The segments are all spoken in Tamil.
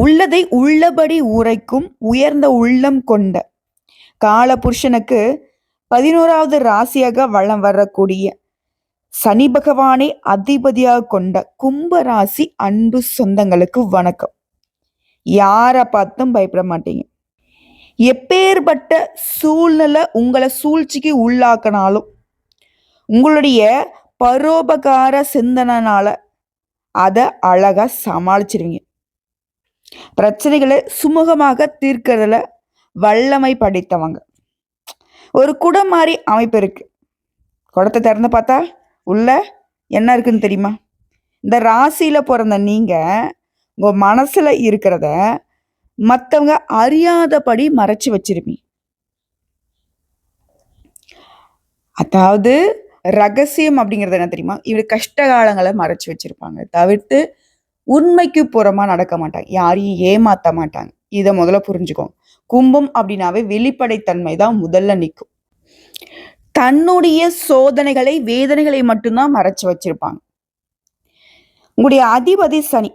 உள்ளதை உள்ளபடி உரைக்கும் உயர்ந்த உள்ளம் கொண்ட. கால புருஷனுக்கு பதினோராவது ராசியாக வளம் வரக்கூடிய சனி பகவானை அதிபதியாக கொண்ட கும்ப ராசி அன்பு சொந்தங்களுக்கு வணக்கம். யாரை பார்த்தும் பயப்பட மாட்டீங்க. எப்பேற்பட்ட சூழ்நிலை உங்களை சூழ்ச்சிக்கு உள்ளாக்கினாலும் உங்களுடைய பரோபகார சிந்தனைனால அதை அழகா சமாளிச்சிருவீங்க. பிரச்சனைகளை சுமூகமாக தீர்க்கறதுல வல்லமை படைத்தவங்க. ஒரு குடம் மாதிரி அமைப்பு இருக்கு. குடத்தை திறந்து பார்த்தா உள்ள என்ன இருக்குன்னு தெரியுமா? இந்த ராசியில பிறந்த நீங்க உங்க மனசுல இருக்கிறத மற்றவங்க அறியாதபடி மறைச்சு வச்சிருப்பீங்க. அதாவது ரகசியம் அப்படிங்கிறது என்ன தெரியுமா? இவர் கஷ்ட காலங்களை மறைச்சு வச்சிருப்பாங்க. தவிர்த்து உண்மைக்கு புறமா நடக்க மாட்டாங்க. யாரையும் ஏமாத்த மாட்டாங்க. இதை முதல்ல புரிஞ்சுக்கோங்க. கும்பம் அப்படின்னாவே வெளிப்படைத்தன்மை தான் முதல்ல நிற்கும் தன்னுடைய சோதனைகளை வேதனைகளை மட்டும்தான் மறைச்சு வச்சிருப்பாங்க. உங்களுடைய அதிபதி சனி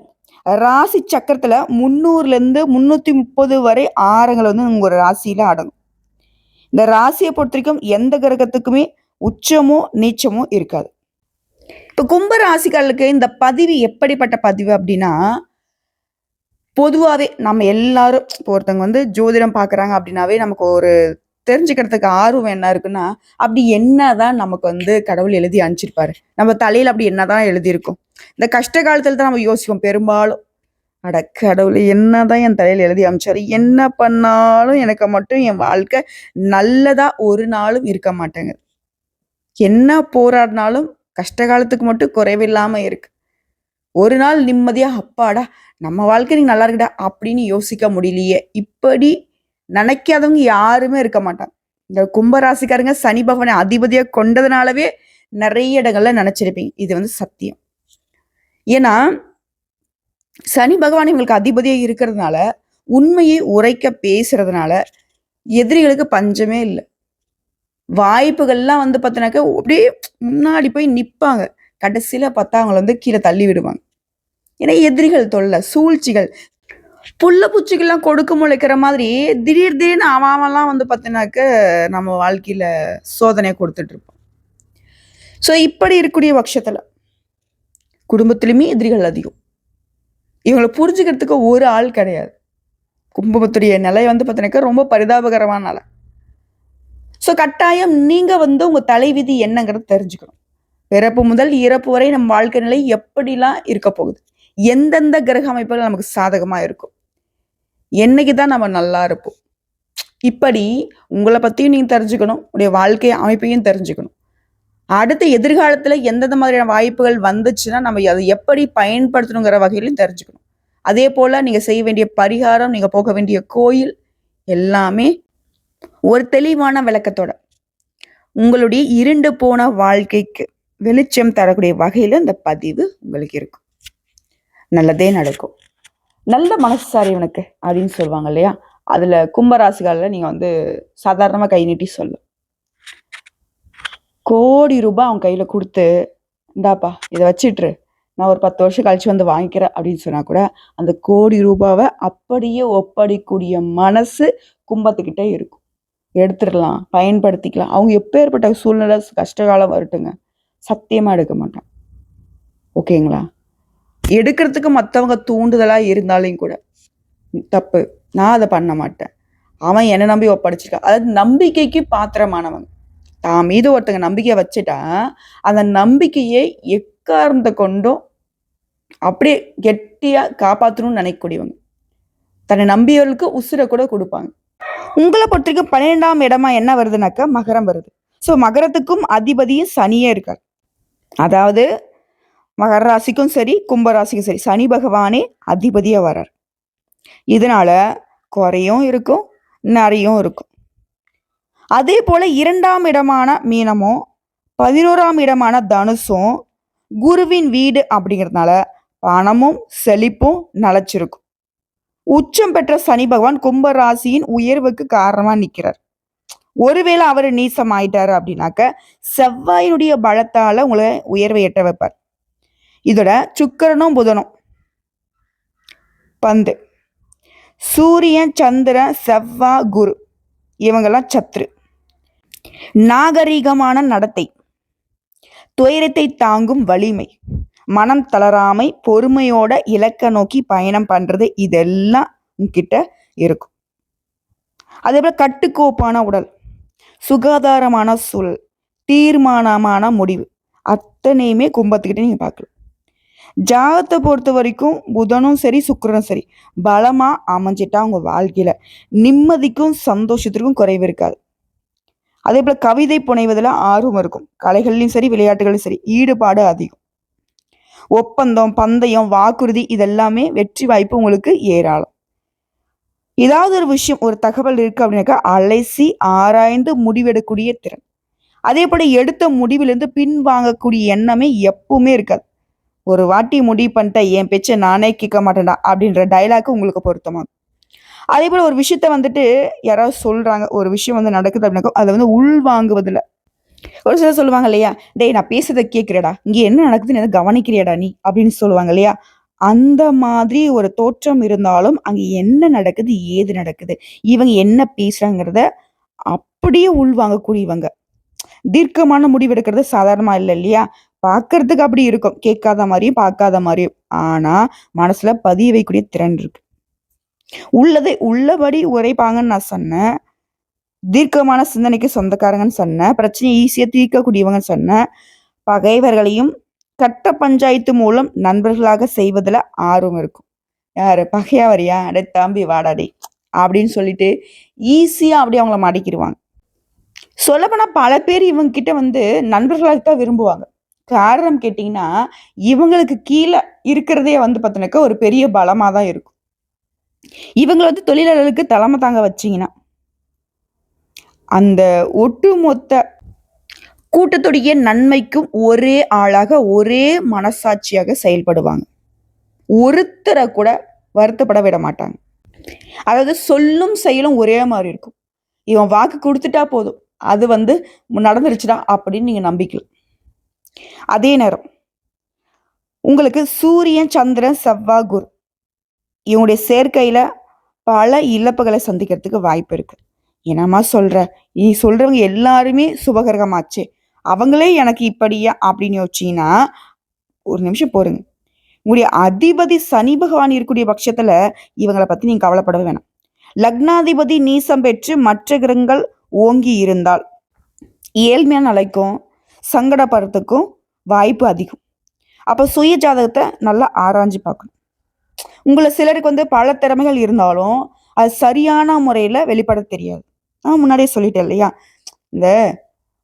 ராசி சக்கரத்துல முந்நூறுல இருந்து முன்னூத்தி முப்பது வரை ஆரங்கள் வந்து உங்க ராசியில அடங்கும். இந்த ராசியை பொறுத்த வரைக்கும் எந்த கிரகத்துக்குமே உச்சமோ நீச்சமோ இருக்காது. இப்போ கும்ப ராசிகளுக்கு இந்த பதிவு எப்படிப்பட்ட பதிவு அப்படின்னா பொதுவாகவே நம்ம எல்லாரும் இப்போ ஒருத்தவங்க வந்து ஜோதிடம் பார்க்குறாங்க அப்படின்னாவே நமக்கு ஒரு தெரிஞ்சுக்கிறதுக்கு ஆர்வம் என்ன இருக்குன்னா அப்படி என்னதான் நமக்கு வந்து கடவுள் எழுதி அனுப்பிச்சிருப்பாரு. நம்ம தலையில் அப்படி என்னதான் எழுதியிருக்கும். இந்த கஷ்ட காலத்தில் தான் நம்ம யோசிப்போம். பெரும்பாலும் அட கடவுள் என்னதான் என் தலையில் எழுதி அமைச்சாரு என்ன பண்ணாலும் எனக்கு மட்டும் என் வாழ்க்கை நல்லதா ஒரு நாளும் இருக்க மாட்டேங்குது. என்ன போராடினாலும் கஷ்ட காலத்துக்கு மட்டும் குறைவில்லாம இருக்கு. ஒரு நாள் நிம்மதியா அப்பாடா நம்ம வாழ்க்கை நீ நல்லா இருக்கடா அப்படின்னு யோசிக்க முடியலையே. இப்படி நினைக்காதவங்க யாருமே இருக்க மாட்டாங்க. இந்த கும்பராசிக்காரங்க சனி பகவானை அதிபதியா கொண்டதுனாலவே நிறைய இடங்கள்ல நினைச்சிருப்பீங்க. இது வந்து சத்தியம். ஏன்னா சனி பகவான் இவங்களுக்கு அதிபதியாக இருக்கிறதுனால உண்மையை உரைக்க பேசுறதுனால எதிரிகளுக்கு பஞ்சமே இல்லை. வாய்ப்புகள்லாம் வந்து பார்த்தீங்கன்னாக்கா அப்படியே முன்னாடி போய் நிற்பாங்க கடைசியில் பார்த்தா அவங்கள வந்து கீழே தள்ளி விடுவாங்க. ஏன்னா எதிரிகள் தொல்லை சூழ்ச்சிகள். புல்ல பூச்சிகள்லாம் கொடுக்க முளைக்கிற மாதிரி திடீர் திடீர்னு அவன் அவன்லாம் வந்து பார்த்தீங்கன்னாக்க நம்ம வாழ்க்கையில் சோதனையை கொடுத்துட்ருப்போம் ஸோ இப்படி இருக்கக்கூடிய பட்சத்தில் குடும்பத்துலேயுமே எதிரிகள் அதிகம். இவங்களை புரிஞ்சுக்கிறதுக்கு ஒரு ஆள் கிடையாது. கும்பத்துடைய நிலை வந்து பார்த்தீங்கன்னாக்கா ரொம்ப பரிதாபகரமான நிலை. ஸோ கட்டாயம் நீங்கள் வந்து உங்கள் தலைவிதி என்னங்கிறத தெரிஞ்சுக்கணும். பிறப்பு முதல் இறப்பு வரை நம்ம வாழ்க்கை நிலை எப்படிலாம் இருக்க போகுது? எந்தெந்த கிரக அமைப்புகள் நமக்கு சாதகமாக இருக்கும்? என்னைக்கு தான் நம்ம நல்லா இருப்போம்? இப்படி உங்களை பற்றியும் நீங்கள் தெரிஞ்சுக்கணும் உடைய வாழ்க்கை அமைப்பையும் தெரிஞ்சுக்கணும். அடுத்த எதிர்காலத்தில் எந்தெந்த மாதிரியான வாய்ப்புகள் வந்துச்சுன்னா நம்ம அதை எப்படி பயன்படுத்தணுங்கிற வகையிலும் தெரிஞ்சுக்கணும். அதே போல் நீங்கள் செய்ய வேண்டிய பரிகாரம் நீங்கள் போக வேண்டிய கோயில் எல்லாமே ஒரு தெளிவான விளக்கத்தோட. உங்களுடைய இருண்டு போன வாழ்க்கைக்கு வெளிச்சம் தரக்கூடிய வகையில் இந்த பதிவு உங்களுக்கு இருக்கும். நல்லதே நடக்கும். நல்ல மனசாரி இவனுக்கு அப்படின்னு சொல்லுவாங்க இல்லையா? அதில் கும்பராசிகளில் நீங்கள் வந்து சாதாரணமாக கை நீட்டி சொல்லும் கோடி ரூபாய் அவன் கையில் கொடுத்து இந்தாப்பா இதை வச்சிட்ரு நான் ஒரு பத்து வருஷம் கழிச்சு வந்து வாங்கிக்கிறேன் அப்படின்னு சொன்னால் கூட அந்த கோடி ரூபாவை அப்படியே ஒப்படைக்கூடிய மனசு கும்பத்துக்கிட்டே இருக்கும். எடுத்துடலாம் பயன்படுத்திக்கலாம். அவங்க எப்பேற்பட்ட சூழ்நிலை கஷ்டகாலம் வரட்டுங்க. சத்தியமாக எடுக்க மாட்டேன் ஓகேங்களா? எடுக்கிறதுக்கு மற்றவங்க தூண்டுதலாக இருந்தாலும் கூட தப்பு. நான் அதை பண்ண மாட்டேன். அவன் என்னை நம்பி ஒப்படைச்சிருக்கான் அதாவது நம்பிக்கைக்கு பாத்திரமானவங்க தான் மீது ஒருத்தங்க நம்பிக்கையை வச்சுட்டா அந்த நம்பிக்கையை எக்காரணத்தை கொண்டும் அப்படியே கெட்டியாக காப்பாற்றணும்னு நினைக்கக்கூடியவங்க. தன்னை நம்பியவர்களுக்கு உசுரை கூட கொடுப்பாங்க. உங்களை பொறுத்த வரைக்கும் பன்னிரெண்டாம் இடமா என்ன வருதுனாக்கா மகரம் வருது. ஸோ மகரத்துக்கும் அதிபதியும் சனியே இருக்கார். அதாவது மகர ராசிக்கும் சரி கும்ப ராசிக்கும் சரி சனி பகவானே அதிபதியாக வரார். இதனால குறையும் இருக்கும் நிறையும் இருக்கும். அதே போல இரண்டாம் இடமான மீனமும் பதினோராம் இடமான தனுசும் குருவின் வீடு அப்படிங்கிறதுனால பணமும் செழிப்பும் நிலச்சிருக்கும். உச்சம் பெற்ற சனி பகவான் கும்ப ராசியின் உயர்வுக்கு காரணமா நிற்கிறார் ஒருவேளை அவர் நீசம் ஆயிட்டாரு அப்படின்னாக்க செவ்வாயினுடைய பலத்தால உங்களை உயர்வை எட்ட வைப்பார். இதோட சுக்கரனும் புதனும். பந்து. சூரியன் சந்திரன் செவ்வா குரு. இவங்கெல்லாம் சத்ரு. நாகரிகமான நடத்தை. துயரத்தை தாங்கும் வலிமை. மனம் தளராமை பொறுமையோட இலக்க நோக்கி பயணம் பண்ணுறது இதெல்லாம் உங்ககிட்ட இருக்கும். அதே போல் கட்டுக்கோப்பான உடல் சுகாதாரமான சூழல் தீர்மானமான முடிவு அத்தனையுமே கும்பத்துக்கிட்ட நீங்கள் பார்க்கலாம். ஜாதத்தை பொறுத்த வரைக்கும் புதனும் சரி சுக்கரனும் சரி பலமாக அமைஞ்சிட்டா உங்கள் வாழ்க்கையில் நிம்மதிக்கும் சந்தோஷத்திற்கும் குறைவு இருக்காது. அதே போல் கவிதை புனைவதில் ஆர்வம் இருக்கும். கலைகள்லையும் சரி விளையாட்டுகளையும் சரி ஈடுபாடு அதிகம். ஒப்பந்தம் பந்தயம் வாக்குறுதி இதெல்லாமே வெற்றி வாய்ப்பு உங்களுக்கு ஏராளம். ஏதாவது ஒரு விஷயம் ஒரு தகவல் இருக்கு அப்படின்னாக்கா அலைசி ஆராய்ந்து முடிவெடுக்கக்கூடிய திறன். அதே போல எடுத்த முடிவிலிருந்து பின் வாங்கக்கூடிய எண்ணமே எப்பவுமே இருக்காது. ஒரு வாட்டி முடிவு பண்ணிட்டேன் என் பேச்சை நானே கேட்க மாட்டேன்டா அப்படின்ற டைலாக் உங்களுக்கு பொருத்தமாகும். அதே போல ஒரு விஷயத்த வந்துட்டு யாராவது சொல்றாங்க ஒரு விஷயம் வந்து நடக்குது அப்படின்னாக்கா அதை வந்து உள்வாங்குவதில் ஒரு சிலர் சொல்லுவாங்க இல்லையா டேய் நான் பேசுறதை கேட்குறடா இங்கே என்ன நடக்குதுன்னு எதை கவனிக்கிறியடா நீ? அப்படின்னு சொல்லுவாங்க இல்லையா? அந்த மாதிரி ஒரு தோற்றம் இருந்தாலும் அங்கே என்ன நடக்குது ஏது நடக்குது இவங்க என்ன பேசுறாங்கிறத அப்படியே உள்வாங்கக்கூடியவங்க. தீர்க்கமான முடிவெடுக்கிறது சாதாரணமா இல்லை இல்லையா? பார்க்கறதுக்கு அப்படி இருக்கும். கேட்காத மாதிரியும் பார்க்காத மாதிரியும். ஆனா மனசுல பதிய வைக்கக்கூடிய திறன் இருக்கு. உள்ளதை உள்ளபடி உரைப்பாங்கன்னு நான் சொன்னேன். தீர்க்கமான சிந்தனைக்கு சொந்தக்காரங்கன்னு சொன்னேன் பிரச்சனையை ஈஸியாக தீர்க்கக்கூடியவங்கன்னு சொன்னேன் பகைவர்களையும் கட்ட பஞ்சாயத்து மூலம் நண்பர்களாக செய்வதில் ஆர்வம் இருக்கும். யார்? பகையா வரியா? அடே தம்பி வாடாடி அப்படின்னு சொல்லிட்டு ஈஸியாக அப்படியே அவங்கள மடக்கிடுவாங்க. சொல்லப்போனால் பல பேர் இவங்க கிட்ட வந்து நண்பர்களாக தான் விரும்புவாங்க. காரணம் கேட்டிங்கன்னா இவங்களுக்கு கீழே இருக்கிறதே வந்து பார்த்தீங்கன்னாக்கா ஒரு பெரிய பலமா தான் இருக்கும். இவங்களை வந்து தொழிலாளர்களுக்கு தலைமை தாங்க வச்சீங்கன்னா அந்த ஒட்டுமொத்த கூட்டத்துடைய நன்மைக்கும் ஒரே ஆளாக ஒரே மனசாட்சியாக செயல்படுவாங்க. ஒருத்தரை கூட வருத்தப்பட விட மாட்டாங்க. அதாவது சொல்லும் செயலும் ஒரே மாதிரி இருக்கும். இவன் வாக்கு கொடுத்துட்டா போதும். அது வந்து நடந்துருச்சுடா அப்படின்னு நீங்க நம்பிக்கலாம் அதே நேரம் உங்களுக்கு சூரியன் சந்திரன் செவ்வாய் குரு இவங்களுடைய சேர்க்கையில பல இழப்புகளை சந்திக்கிறதுக்கு வாய்ப்பு இருக்கு. என்னம்மா சொல்ற? நீ சொல்றவங்க எல்லாருமே சுபகரகமாச்சே. அவங்களே எனக்கு இப்படியா? அப்படின்னு யோசிச்சீங்கன்னா ஒரு நிமிஷம் போருங்க உங்களுடைய அதிபதி சனி பகவான் இருக்கக்கூடிய பட்சத்துல இவங்களை பத்தி நீங்க கவலைப்பட வேணாம். லக்னாதிபதி நீசம் பெற்று மற்ற கிரகங்கள் ஓங்கி இருந்தால் ஏழ்மையான நிலைக்கும் சங்கடப்படுறதுக்கும் வாய்ப்பு அதிகம். அப்போ சுய ஜாதகத்தை நல்லா ஆராய்ஞ்சு பார்க்கணும். உங்களை சிலருக்கு வந்து பல திறமைகள் இருந்தாலும் அது சரியான முறையில் வெளிப்பட தெரியாது. நான் முன்னாடியே சொல்லிட்டேன் இல்லையா? இந்த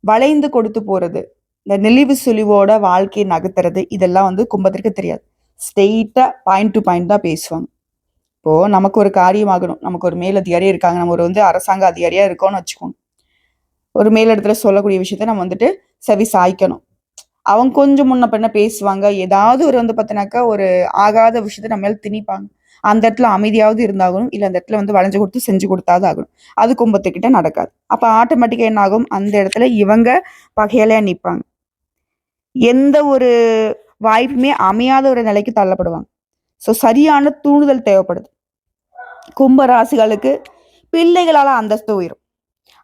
வளைந்து கொடுத்து போறது இந்த நெளிவு சுழிவோட வாழ்க்கையை நகர்த்துறது இதெல்லாம் வந்து கும்பத்திற்கு தெரியாது. ஸ்ட்ரெயிட்டாக பாயிண்ட் டு பாயிண்ட் தான் பேசுவாங்க. இப்போ நமக்கு ஒரு காரியமாகணும் நமக்கு ஒரு மேல் அதிகாரியா இருக்காங்க. நம்ம ஒரு வந்து அரசாங்க அதிகாரியா இருக்கோம்னு வச்சுக்கோங்க. ஒரு மேலிடத்துல சொல்லக்கூடிய விஷயத்த நம்ம வந்துட்டு செவி சாய்க்கணும். அவங்க கொஞ்சம் முன்ன பின்ன பேசுவாங்க. ஏதாவது ஒரு வந்து பார்த்தினாக்கா ஒரு ஆகாத விஷயத்த நம்ம மேல திணிப்பாங்க. அந்த இடத்துல அமைதியாவது இருந்தாகணும். இல்லை அந்த இடத்துல வந்து வளைஞ்சு கொடுத்து செஞ்சு கொடுத்தாவது ஆகணும். அது கும்பத்துக்கிட்ட நடக்காது. அப்போ ஆட்டோமேட்டிக்காக என்ன ஆகும் அந்த இடத்துல இவங்க பகையிலையாக நிற்பாங்க எந்த ஒரு வாய்ப்புமே அமையாத ஒரு நிலைக்கு தள்ளப்படுவாங்க. ஸோ சரியான தூண்டுதல் தேவைப்படுது. கும்ப ராசிகளுக்கு பிள்ளைகளால் அந்தஸ்து உயரும்.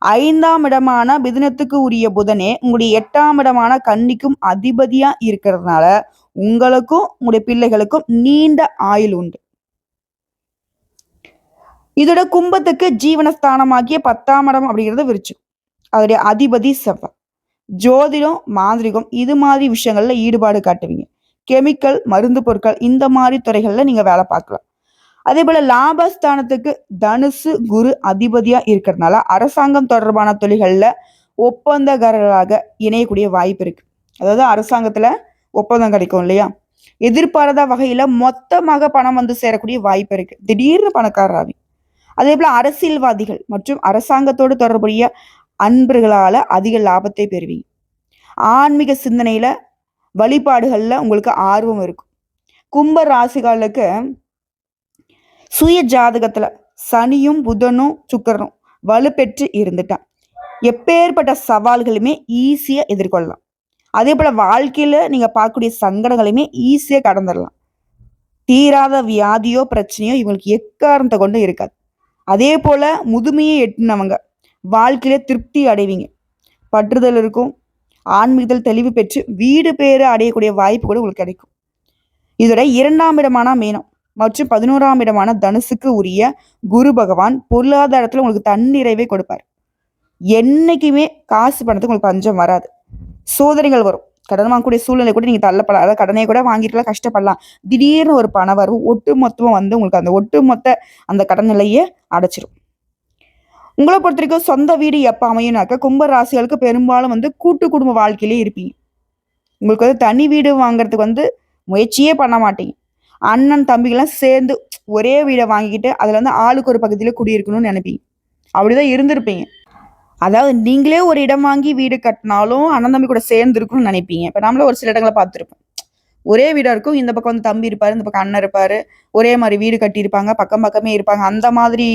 ஐந்தாம் இடமான மிதுனத்துக்கு உரிய புதனே உங்களுடைய எட்டாம் இடமான கன்னிக்கும் அதிபதியா இருக்கிறதுனால உங்களுக்கும் உங்களுடைய பிள்ளைகளுக்கும் நீண்ட ஆயுள் உண்டு. இதோட கும்பத்துக்கு ஜீவனஸ்தானமாகிய பத்தாம் இடம் அப்படிங்கிறது விரிச்சு. அதோடைய அதிபதி செவ்வாய் ஜோதிடம் மாந்திரிகம் இது மாதிரி விஷயங்கள்ல ஈடுபாடு காட்டுவீங்க. கெமிக்கல் மருந்து பொருட்கள் இந்த மாதிரி துறைகள்ல நீங்க வேலை பார்க்கலாம். அதே போல லாபஸ்தானத்துக்கு தனுசு குரு அதிபதியா இருக்கிறதுனால அரசாங்கம் தொடர்பான தொழில்கள்ல ஒப்பந்தக்காரர்களாக இணையக்கூடிய வாய்ப்பு இருக்கு. அதாவது அரசாங்கத்துல ஒப்பந்தம் கிடைக்கும் இல்லையா? எதிர்பாராத வகையில மொத்தமாக பணம் வந்து சேரக்கூடிய வாய்ப்பு இருக்கு. திடீர்னு பணக்காரராவி அதே போல அரசியல்வாதிகள் மற்றும் அரசாங்கத்தோடு தொடர்புடைய அன்பர்களால் அதிக லாபத்தை பெறுவீங்க. ஆன்மீக சிந்தனையில வழிபாடுகளில் உங்களுக்கு ஆர்வம் இருக்கும். கும்ப ராசிகளுக்கு சுய ஜாதகத்துல சனியும் புதனும் சுக்கரனும் வலுப்பெற்று இருந்துட்டான் எப்பேற்பட்ட சவால்களுமே ஈஸியா எதிர்கொள்ளலாம். அதே போல வாழ்க்கையில நீங்க பார்க்கக்கூடிய சங்கடங்களையுமே ஈஸியா கடந்துடலாம் தீராத வியாதியோ பிரச்சனையோ இவங்களுக்கு எக்காரணத்தை கொண்டு இருக்காது. அதே போல் முதுமையை எட்டினவங்க. வாழ்க்கையில திருப்தி அடைவீங்க. பற்றுதல் இருக்கும். ஆன்மீகத்தில் தெளிவு பெற்று வீடு பேறு அடையக்கூடிய வாய்ப்பு கூட உங்களுக்கு கிடைக்கும். இதோட இரண்டாம் இடமான மீனம் மற்றும் பதினோராம் இடமான தனுசுக்கு உரிய குரு பகவான் பொருளாதாரத்தில் உங்களுக்கு தன்னிறைவை கொடுப்பார். என்னைக்குமே காசு பணத்துக்கு உங்களுக்கு பஞ்சம் வராது. சோதனைகள் வரும். கடன் வாங்கக்கூடிய சூழ்நிலை கூட நீங்க தள்ளப்படலாம். அதாவது கடனை கூட வாங்கிட்டுலாம் கஷ்டப்படலாம். திடீர்னு ஒரு பண வரவு ஒட்டு மொத்தமா வந்து உங்களுக்கு அந்த ஒட்டு மொத்த அந்த கடன் நிலையை அடைச்சிரும். உங்களை பொறுத்த வரைக்கும் சொந்த வீடு எப்போ அமையும்னாக்க கும்ப ராசிகளுக்கு பெரும்பாலும் வந்து கூட்டு குடும்ப வாழ்க்கையிலே இருப்பீங்க. உங்களுக்கு வந்து தனி வீடு வாங்குறதுக்கு வந்து முயற்சியே பண்ண மாட்டீங்க. அண்ணன் தம்பிகள்லாம் சேர்ந்து ஒரே வீடை வாங்கிக்கிட்டு அதுல வந்து ஆளுக்கு ஒரு பகுதியில் குடியிருக்கணும்னு நினைப்பீங்க. அப்படிதான் இருந்திருப்பீங்க. அதாவது நீங்களே ஒரு இடம் வாங்கி வீடு கட்டினாலும் அண்ணன் தம்பி கூட சேர்ந்து இருக்கணும்னு நினைப்பீங்க. இப்போ நம்மள ஒரு சில இடங்களை பார்த்துருப்போம். ஒரே வீடாக இருக்கும் இந்த பக்கம் வந்து தம்பி இருப்பார் இந்த பக்கம் அண்ணன் இருப்பார். ஒரே மாதிரி வீடு கட்டியிருப்பாங்க பக்கம் பக்கமே இருப்பாங்க. அந்த மாதிரி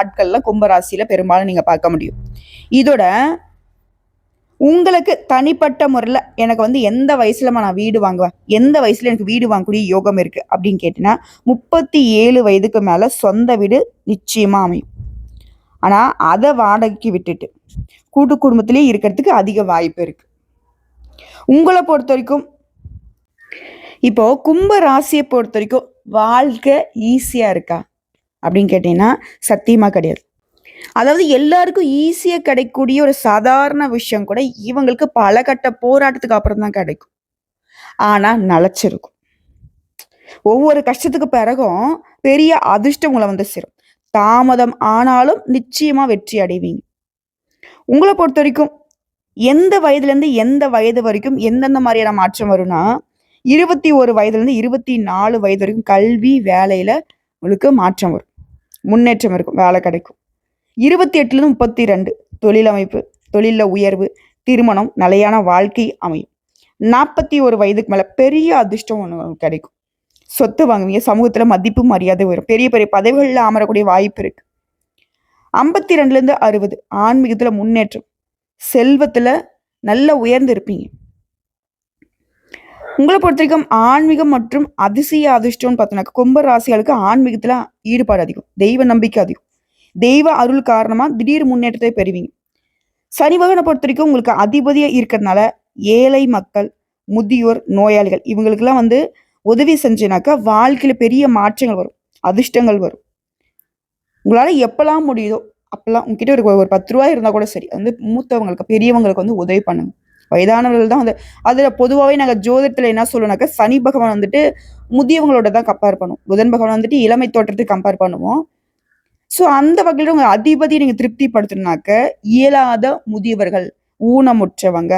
ஆட்கள்லாம் கும்பராசியில் பெரும்பாலும் நீங்கள் பார்க்க முடியும். இதோட உங்களுக்கு தனிப்பட்ட முறையில் எனக்கு வந்து எந்த வயசுலமா நான் வீடு வாங்குவேன்? எந்த வயசுல எனக்கு வீடு வாங்கக்கூடிய யோகம் இருக்குது அப்படின்னு கேட்டிங்கன்னா முப்பத்தி ஏழு வயதுக்கு மேலே சொந்த வீடு நிச்சயமாக அமையும். ஆனால் அதை வாடகைக்கு விட்டுட்டு கூட்டு குடும்பத்திலேயே இருக்கிறதுக்கு அதிக வாய்ப்பு இருக்கு. உங்களை பொறுத்த வரைக்கும் இப்போ கும்ப ராசியை பொறுத்த வரைக்கும் வாழ்க்கை ஈஸியா இருக்கா? அப்படின்னு கேட்டீங்கன்னா சத்தியமா கிடையாது. அதாவது எல்லாருக்கும் ஈஸியாக கிடைக்கக்கூடிய ஒரு சாதாரண விஷயம் கூட இவங்களுக்கு பல கட்ட போராட்டத்துக்கு அப்புறம் தான் கிடைக்கும். ஆனால் நிலச்சிருக்கும். ஒவ்வொரு கஷ்டத்துக்கு பிறகும் பெரிய அதிர்ஷ்டம் உங்களை வந்து சேரும். தாமதம் ஆனாலும் நிச்சயமா வெற்றி அடைவீங்க. உங்களை பொறுத்த வரைக்கும் எந்த வயதுலேருந்து எந்த வயது வரைக்கும் எந்தெந்த மாதிரியான மாற்றம் வரும்னா இருபத்தி ஒரு வயதுலேருந்து இருபத்தி நாலு வயது வரைக்கும் கல்வி வேலையில் உங்களுக்கு மாற்றம் வரும். முன்னேற்றம் இருக்கும் வேலை கிடைக்கும். இருபத்தி எட்டுலேருந்து முப்பத்தி ரெண்டு தொழில் அமைப்பு உயர்வு திருமணம் நிலையான வாழ்க்கை அமையும். நாற்பத்தி ஒரு வயதுக்கு மேலே பெரிய அதிர்ஷ்டம் ஒன்று கிடைக்கும். சொத்து வாங்குவீங்க சமூகத்தில் மதிப்பு மரியாதை வரும். பெரிய பெரிய பதவிகளில் அமரக்கூடிய வாய்ப்பு இருக்கு. ஐம்பத்தி ரெண்டுலேருந்து அறுபது ஆன்மீகத்தில் முன்னேற்றம். செல்வத்தில் நல்ல உயர்ந்து இருப்பீங்க. உங்களை பொறுத்த வரைக்கும் ஆன்மீகம் மற்றும் அதிசய அதிர்ஷ்டம்னு பார்த்தோம்னாக்க கும்ப ராசிகளுக்கு ஆன்மீகத்தில் ஈடுபாடு அதிகம். தெய்வ நம்பிக்கை அதிகம். தெய்வ அருள் காரணமாக திடீர் முன்னேற்றத்தை பெறுவீங்க. சனி பகவானை பொறுத்த வரைக்கும் உங்களுக்கு அதிபதியாக இருக்கிறதுனால ஏழை மக்கள் முதியோர் நோயாளிகள் இவங்களுக்கெல்லாம் வந்து உதவி செஞ்சினாக்கா வாழ்க்கையில் பெரிய மாற்றங்கள் வரும் அதிர்ஷ்டங்கள் வரும். உங்களால் எப்பெல்லாம் முடியுதோ அப்பெல்லாம் உங்ககிட்ட ஒரு ஒரு பத்து ரூபாய் இருந்தால் கூட சரி அது வந்து மூத்தவங்களுக்கு பெரியவங்களுக்கு வந்து உதவி பண்ணுங்க. வயதானவர்கள் தான் வந்து அதில் பொதுவாகவே நாங்கள் ஜோதிடத்தில் என்ன சொல்லுவோம்னாக்கா சனி பகவான் வந்துட்டு முதியவங்களோட தான் கம்பேர் பண்ணுவோம். புதன் பகவான் வந்துட்டு இளமை தோற்றத்துக்கு கம்பேர் பண்ணுவோம். ஸோ அந்த வகையில் உங்கள் அதிபதியை நீங்கள் திருப்திப்படுத்தணுனாக்க இயலாத முதியவர்கள் ஊனமுற்றவங்க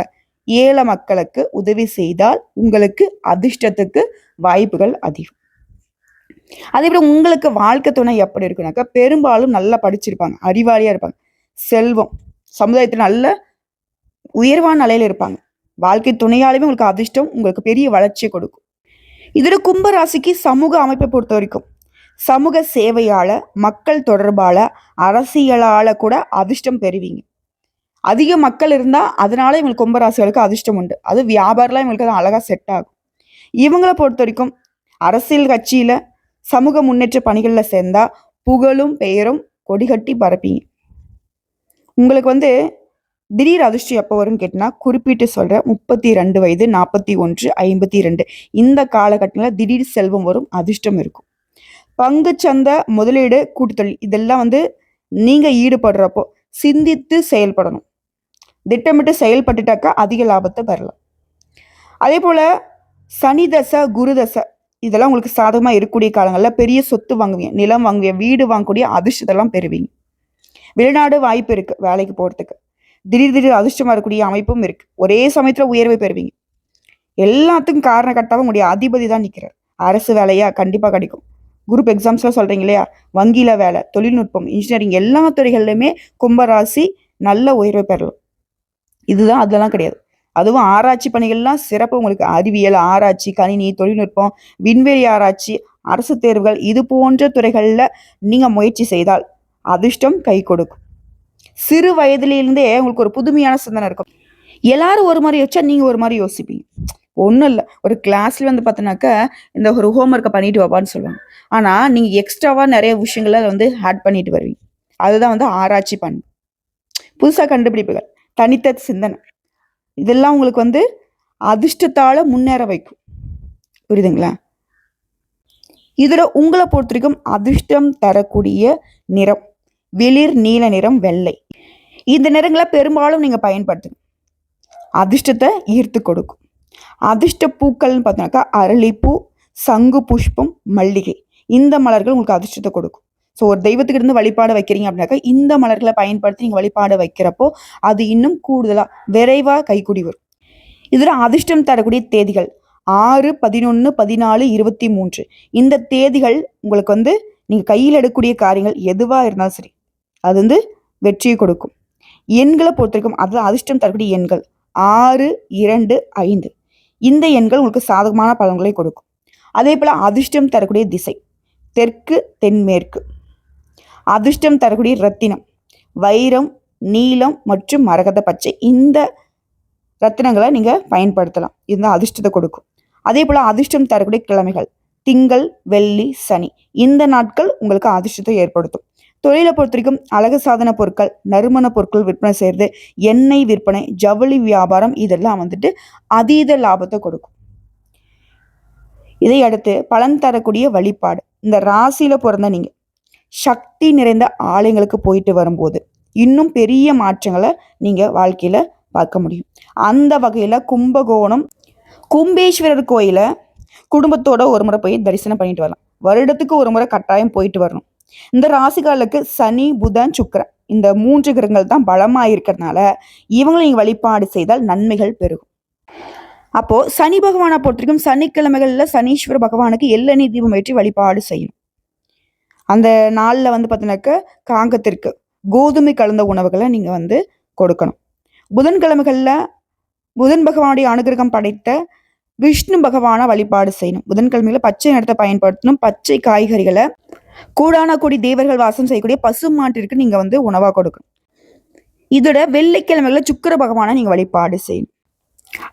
ஏழை மக்களுக்கு உதவி செய்தால் உங்களுக்கு அதிர்ஷ்டத்துக்கு வாய்ப்புகள் அதிகம். அதே போல உங்களுக்கு வாழ்க்கை துணை எப்படி இருக்குனாக்கா பெரும்பாலும் நல்லா படிச்சிருப்பாங்க அறிவாளியா இருப்பாங்க. செல்வம் சமுதாயத்தில் நல்ல உயர்வான நிலையில இருப்பாங்க. வாழ்க்கை துணையாலுமே உங்களுக்கு அதிர்ஷ்டம் உங்களுக்கு பெரிய வளர்ச்சியை கொடுக்கும். இதில் கும்பராசிக்கு சமூக அமைப்பை பொறுத்த வரைக்கும் சமூக சேவையால மக்கள் தொடர்பால அரசியலால கூட அதிர்ஷ்டம் பெறுவீங்க. அதிக மக்கள் இருந்தால் அதனால இவங்களுக்கு கும்பராசிகளுக்கு அதிர்ஷ்டம் உண்டு. அது வியாபாரம்லாம் இவங்களுக்கு அது அழகாக செட் ஆகும். இவங்களை பொறுத்த வரைக்கும் அரசியல் கட்சியில் சமூக முன்னேற்ற பணிகளில் சேர்ந்தால் புகழும் பெயரும் கொடிகட்டி பரப்பிங்க. உங்களுக்கு வந்து திடீர் அதிர்ஷ்டம் எப்போ வரும்னு கேட்டினா குறிப்பிட்டு சொல்கிறேன் முப்பத்தி ரெண்டு வயது நாற்பத்தி ஒன்று ஐம்பத்தி ரெண்டு இந்த காலகட்டங்களில் திடீர் செல்வம் வரும் அதிர்ஷ்டம் இருக்கும். பங்கு சந்தை முதலீடு கூட்டுத்தொழில் இதெல்லாம் வந்து நீங்கள் ஈடுபடுறப்போ சிந்தித்து செயல்படணும். திட்டமிட்டு செயல்பட்டுட்டாக்கா அதிக லாபத்தை பெறலாம் அதே போல் சனி தசை குரு தசை இதெல்லாம் உங்களுக்கு சாதகமாக இருக்கக்கூடிய காலங்களில் பெரிய சொத்து வாங்குவீங்க. நிலம் வாங்குவீங்க வீடு வாங்கக்கூடிய அதிர்ஷ்டத்தெல்லாம் பெறுவீங்க. வெளிநாடு வாய்ப்பு இருக்குது வேலைக்கு போகிறதுக்கு திடீர் திடீர் அதிர்ஷ்டமாக இருக்கக்கூடிய அமைப்பும் இருக்குது ஒரே சமயத்தில் உயர்வை பெறுவீங்க. எல்லாத்துக்கும் காரணம் கட்டாக உங்களுடைய அதிபதி தான் நிற்கிறார் அரசு வேலையா? கண்டிப்பாக கிடைக்கும். குரூப் எக்ஸாம்ஸ்லாம் சொல்கிறீங்க இல்லையா? வங்கியில் வேலை தொழில்நுட்பம் இன்ஜினியரிங் எல்லா துறைகள்லையுமே கும்பராசி நல்ல உயர்வை பெறலாம். இதுதான் அதெல்லாம் கிடையாது. அதுவும் ஆராய்ச்சி பணிகள்லாம் சிறப்பு. உங்களுக்கு அறிவியல் ஆராய்ச்சி கணினி தொழில்நுட்பம் விண்வெளி ஆராய்ச்சி அரசு தேர்வுகள் இது போன்ற துறைகளில் நீங்கள் முயற்சி செய்தால் அதிர்ஷ்டம் கை கொடுக்கும். சிறு வயதிலிருந்தே உங்களுக்கு ஒரு புதுமையான சிந்தனை இருக்கும். எல்லாரும் ஒரு மாதிரி யோசிச்சா நீங்கள் ஒரு மாதிரி யோசிப்பீங்க. ஒன்றும் இல்லை. ஒரு கிளாஸ்ல வந்து பார்த்தோன்னாக்கா இந்த ஒரு ஹோம்ஒர்க்கை பண்ணிட்டு வாப்பான்னு சொல்லுவாங்க. ஆனால் நீங்கள் எக்ஸ்ட்ராவாக நிறைய விஷயங்களை வந்து ஆட் பண்ணிட்டு வருவீங்க. அதுதான் வந்து ஆராய்ச்சி பண்பு. புதுசாக கண்டுபிடிப்புகள். தனித்த சிந்தனை. இதெல்லாம் உங்களுக்கு வந்து அதிர்ஷ்டத்தால் முன்னேற வைக்கும். புரியுதுங்களா? இதில் உங்களை பொறுத்த வரைக்கும் அதிர்ஷ்டம் தரக்கூடிய நிறம் வெளிர் நீல நிறம் வெள்ளை. இந்த நிறங்களை பெரும்பாலும் நீங்கள் பயன்படுத்துங்க அதிர்ஷ்டத்தை ஈர்த்து கொடுக்கும். அதிர்ஷ்ட பூக்கள்னு பார்த்தோம்னாக்கா அரளிப்பூ சங்கு புஷ்பம் மல்லிகை. இந்த மலர்கள் உங்களுக்கு அதிர்ஷ்டத்தை கொடுக்கும். ஸோ ஒரு தெய்வத்துக்கு இருந்து வழிபாடு வைக்கிறீங்க அப்படின்னாக்கா இந்த மலர்களை பயன்படுத்தி நீங்கள் வழிபாடு வைக்கிறப்போ அது இன்னும் கூடுதலாக விரைவாக கைக்குடி வரும். இதில் அதிர்ஷ்டம் தரக்கூடிய தேதிகள் ஆறு பதினொன்று பதினாலு இருபத்தி மூன்று. இந்த தேதிகள் உங்களுக்கு வந்து நீங்கள் கையில் எடுக்கக்கூடிய காரியங்கள் எதுவாக இருந்தாலும் சரி அது வந்து வெற்றியை கொடுக்கும். எண்களை பொறுத்த வரைக்கும் அது அதிர்ஷ்டம் தரக்கூடிய எண்கள் ஆறு இரண்டு ஐந்து. இந்த எண்கள் உங்களுக்கு சாதகமான பலன்களை கொடுக்கும். அதே போல் அதிர்ஷ்டம் தரக்கூடிய திசை தெற்கு தென்மேற்கு. அதிர்ஷ்டம் தரக்கூடிய ரத்தினம். வைரம் நீலம் மற்றும் மரகத பச்சை. இந்த ரத்தினங்களை நீங்கள் பயன்படுத்தலாம். இந்த அதிர்ஷ்டத்தை கொடுக்கும். அதே போல் அதிர்ஷ்டம் தரக்கூடிய கிழமைகள். திங்கள் வெள்ளி சனி. இந்த நாட்கள் உங்களுக்கு அதிர்ஷ்டத்தை ஏற்படுத்தும். தொழிலை பொறுத்த வரைக்கும் அழகு சாதன பொருட்கள் நறுமண பொருட்கள் விற்பனை செய்கிறது எண்ணெய் விற்பனை ஜவுளி வியாபாரம் இதெல்லாம் வந்துட்டு அதீத லாபத்தை கொடுக்கும். இதை அடுத்து பலன் தரக்கூடிய வழிபாடு. இந்த ராசியில் பிறந்த நீங்கள் சக்தி நிறைந்த ஆலயங்களுக்கு போயிட்டு வரும்போது இன்னும் பெரிய மாற்றங்களை நீங்கள் வாழ்க்கையில் பார்க்க முடியும். அந்த வகையில் கும்பகோணம் கும்பேஸ்வரர் கோயிலை குடும்பத்தோட ஒரு முறை போய் தரிசனம் பண்ணிட்டு வரலாம். வருடத்துக்கு ஒரு முறை கட்டாயம் போயிட்டு வரணும். இந்த ராசிகாலுக்கு சனி புதன் சுக்கரன் இந்த மூன்று கிரகங்கள் தான் பலமாக இருக்கிறதுனால இவங்களை நீங்கள் வழிபாடு செய்தால் நன்மைகள் பெருகும். அப்போது சனி பகவானை பொறுத்திருக்கும் சனிக்கிழமைகளில் சனீஸ்வர பகவானுக்கு எள்ளெண்ணெய் தீபம் ஏற்றி வழிபாடு செய்யணும். அந்த நாளில் வந்து பார்த்தீங்கன்னாக்க காங்கத்திற்கு கோதுமை கலந்த உணவுகளை நீங்கள் வந்து கொடுக்கணும். புதன்கிழமைகளில் புதன் பகவானுடைய அனுகிரகம் படைத்த விஷ்ணு பகவானை வழிபாடு செய்யணும். புதன்கிழமையில பச்சை நிறத்தை பயன்படுத்தணும். பச்சை காய்கறிகளை கூடான கூடி தேவர்கள் வாசம் செய்யக்கூடிய பசு மாட்டிற்கு நீங்கள் வந்து உணவாக கொடுக்கணும். இதோட வெள்ளிக்கிழமைகளில் சுக்கர பகவானை நீங்கள் வழிபாடு செய்யணும்.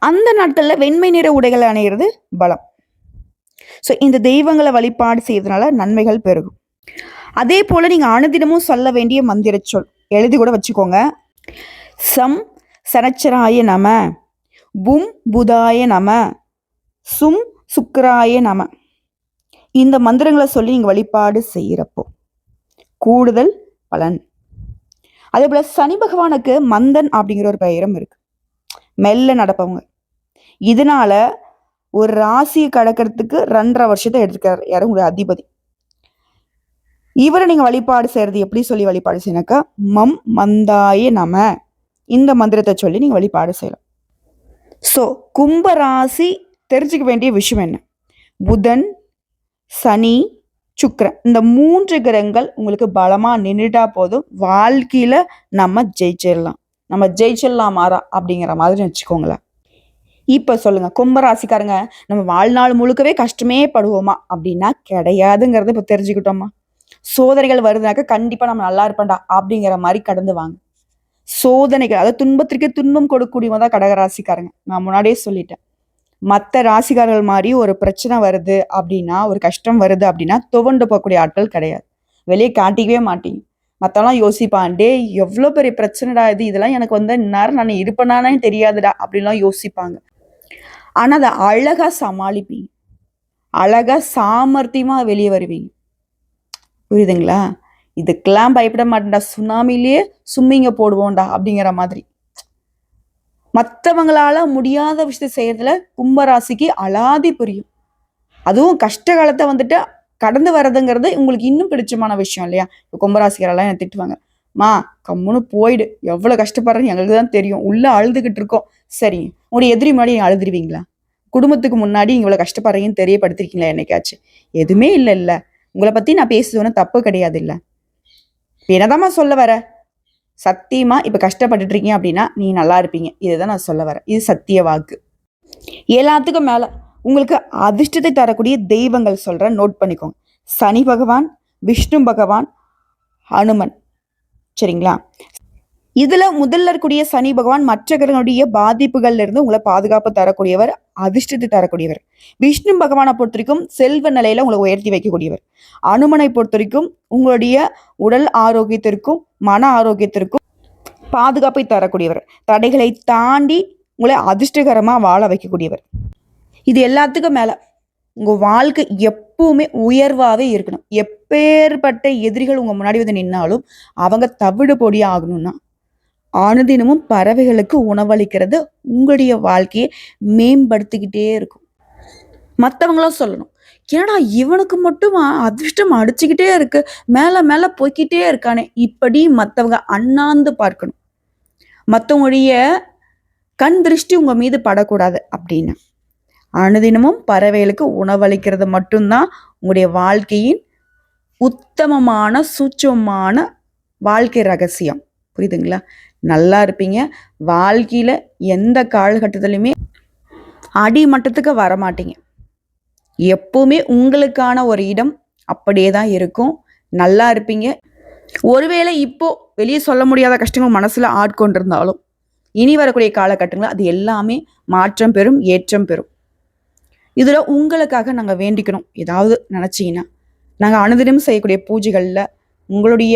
அந்த நாட்களில் வெண்மை நிற உடைகளை அணையிறது பலம். ஸோ இந்த தெய்வங்களை வழிபாடு செய்யறதுனால நன்மைகள் பெருகும். அதே போல நீங்க அனுதினமும் சொல்ல வேண்டிய மந்திர சொல். எழுதி கூட வச்சுக்கோங்க. சம் சனச்சராய நம பும் புதாய நம சும் சுக்கராய நம. இந்த மந்திரங்களை சொல்லி நீங்கள் வழிபாடு செய்கிறப்போ கூடுதல் பலன். அதே போல் சனி பகவானுக்கு மந்தன் அப்படிங்கிற ஒரு பெயரும் இருக்கு. மெல்ல நடப்பவங்க. இதனால ஒரு ராசியை கடக்கிறதுக்கு ரெண்டரை வருஷத்தை எடுத்துக்கிறார் யாரும் உங்களுடைய அதிபதி. இவரை நீங்க வழிபாடு செய்யறது எப்படி சொல்லி வழிபாடு செய்யணாக்கா மம் மந்தாய நம. இந்த மந்திரத்தை சொல்லி நீங்க வழிபாடு செய்யலாம். ஸோ கும்பராசி தெரிஞ்சுக்க வேண்டிய விஷயம் என்ன? புதன் சனி சுக்கரன். இந்த மூன்று கிரகங்கள் உங்களுக்கு பலமா நின்றுட்டா போதும். வாழ்க்கையில நம்ம ஜெயிச்சிடலாம் நம்ம ஜெயிச்சிடலாம் மாறா அப்படிங்கிற மாதிரி வச்சுக்கோங்களேன். இப்ப சொல்லுங்க கும்பராசிக்காரங்க நம்ம வாழ்நாள் முழுக்கவே கஷ்டமே படுவோமா? அப்படின்னா கிடையாதுங்கிறத இப்ப தெரிஞ்சுக்கிட்டோமா? சோதனைகள் வருதுனாக்க கண்டிப்பா நம்ம நல்லா இருப்பேன்டா அப்படிங்கிற மாதிரி கடந்து வாங்க. சோதனைகள் அதாவது துன்பத்திற்கே துன்பம் கொடுக்கக்கூடியவங்க தான் கடகராசிக்காரங்க நான் முன்னாடியே சொல்லிட்டேன். மற்ற ராசிக்காரர்கள் மாதிரி ஒரு பிரச்சனை வருது அப்படின்னா ஒரு கஷ்டம் வருது அப்படின்னா துவண்டு போகக்கூடிய ஆட்கள் கிடையாது. வெளியே காட்டிக்கவே மாட்டீங்க. மற்றெல்லாம் யோசிப்பான் டே எவ்வளோ பெரிய பிரச்சனைடா இது? இதெல்லாம் எனக்கு வந்து இந்நேரம் நான் இருப்பேனானே தெரியாதுடா அப்படின்லாம் யோசிப்பாங்க. ஆனால் அதை அழகாக சமாளிப்பீங்க. அழகாக சாமர்த்தியமாக வெளியே வருவீங்க. புரியுதுங்களா? இதுக்கெல்லாம் பயப்பட மாட்டேன்டா. சுனாமிலேயே சும்மிங்க போடுவோம்டா அப்படிங்கிற மாதிரி. மற்றவங்களால முடியாத விஷயத்தை செய்யறதுல கும்பராசிக்கு அலாதி புரியும். அதுவும் கஷ்ட காலத்தை வந்துட்டு கடந்து வர்றதுங்கிறது உங்களுக்கு இன்னும் பிடிச்சமான விஷயம் இல்லையா? இப்போ கும்பராசிக்காரெல்லாம் என்ன திட்டுவாங்க. மா கம்முன்னு போயிடு. எவ்வளோ கஷ்டப்படுறேன்னு எங்களுக்கு தான் தெரியும். உள்ள அழுதுகிட்டு இருக்கோம். சரிங்க உங்களுடைய எதிரி முன்னாடி நீங்க அழுதுருவீங்களா? குடும்பத்துக்கு முன்னாடி இவ்வளோ கஷ்டப்படுறீங்கன்னு தெரியப்படுத்திருக்கீங்களா என்னைக்காச்சும்? எதுவுமே இல்லை இல்லை உங்களை பற்றி நான் பேசுவேன்னு தப்பு கிடையாது இல்லை என்னதாம்மா சொல்ல வர? சத்தியமா இப்ப கஷ்டப்பட்டுட்டு இருக்கீங்க அப்படின்னா நீ நல்லா இருப்பீங்க. இதுதான் நான் சொல்ல வரேன். இது சத்திய வாக்கு. எல்லாத்துக்கும் மேல உங்களுக்கு அதிர்ஷ்டத்தை தரக்கூடிய தெய்வங்கள் சொல்கிறேன் நோட் பண்ணிக்கோங்க. சனி பகவான் விஷ்ணு பகவான் ஹனுமன். சரிங்களா? இதுல முதல்ல இருக்கக்கூடிய சனி பகவான் மற்ற கிரகனுடைய பாதிப்புகள்ல இருந்து உங்களை பாதுகாப்பு தரக்கூடியவர் அதிர்ஷ்டத்தை தரக்கூடியவர். விஷ்ணு பகவானை பொறுத்த வரைக்கும் செல்வ நிலையில உங்களை உயர்த்தி வைக்கக்கூடியவர். அனுமனை பொறுத்த வரைக்கும் உங்களுடைய உடல் ஆரோக்கியத்திற்கும் மன ஆரோக்கியத்திற்கும் பாதுகாப்பை தரக்கூடியவர். தடைகளை தாண்டி உங்களை அதிர்ஷ்டகரமா வாழ வைக்கக்கூடியவர். இது எல்லாத்துக்கும் மேல உங்க வாழ்க்கை எப்பவுமே உயர்வாவே இருக்கணும். எப்பேற்பட்ட எதிரிகள் உங்க முன்னாடி வந்து நின்னாலும் அவங்க தவிடு பொடி ஆகணும்னா அனுதினமும் பறவைகளுக்கு உணவளிக்கிறது. உங்களுடைய வாழ்க்கையை மேம்படுத்திக்கிட்டே இருக்கும். மற்றவங்களாம் சொல்லணும். ஏன்னா இவனுக்கு மட்டுமா அதிர்ஷ்டம் அடிச்சுக்கிட்டே இருக்கு. மேலே மேலே போய்கிட்டே இருக்கானே. இப்படி மற்றவங்க அண்ணாந்து பார்க்கணும். மற்றவங்களுடைய கண் திருஷ்டி உங்கள் மீது படக்கூடாது அப்படின்னு. அனுதினமும் பறவைகளுக்கு உணவளிக்கிறது மட்டும்தான் உங்களுடைய வாழ்க்கையின் உத்தமமான சூட்சமான வாழ்க்கை ரகசியம். புரியுதுங்களா? நல்லா இருப்பீங்க. வாழ்க்கையில் எந்த காலகட்டத்துலையுமே அடிமட்டத்துக்கு வர மாட்டீங்க எப்பவுமே உங்களுக்கான ஒரு இடம் அப்படியே தான் இருக்கும். நல்லா இருப்பீங்க. ஒருவேளை இப்போது வெளியே சொல்ல முடியாத கஷ்டங்கள் மனசில் ஆட்கொண்டிருந்தாலும் இனி வரக்கூடிய காலகட்டங்கள் அது எல்லாமே மாற்றம் பெறும் ஏற்றம் பெறும். இதில் உங்களுக்காக நாங்கள் வேண்டிக்கணும். ஏதாவது நினச்சிங்கன்னா நாங்கள் அனுதினம் செய்யக்கூடிய பூஜைகளில் உங்களுடைய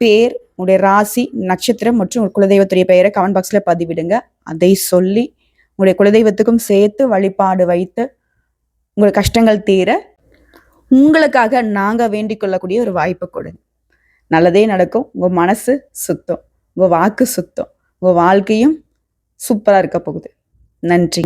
பேர் உங்களுடைய ராசி நட்சத்திரம் மற்றும் உங்கள் குலதெய்வத்துடைய பெயரை கமெண்ட் பாக்ஸில் பதிவிடுங்க. அதை சொல்லி உங்களுடைய குலதெய்வத்துக்கும் சேர்த்து வழிபாடு வைத்து உங்கள் கஷ்டங்கள் தீர உங்களுக்காக நாங்கள் வேண்டிக் கொள்ளக்கூடிய ஒரு வாய்ப்பு கொடுங்க நல்லதே நடக்கும். உங்கள் மனசு சுத்தம். உங்கள் வாக்கு சுத்தம். உங்கள் வாழ்க்கையும் சூப்பராக இருக்க போகுது. நன்றி.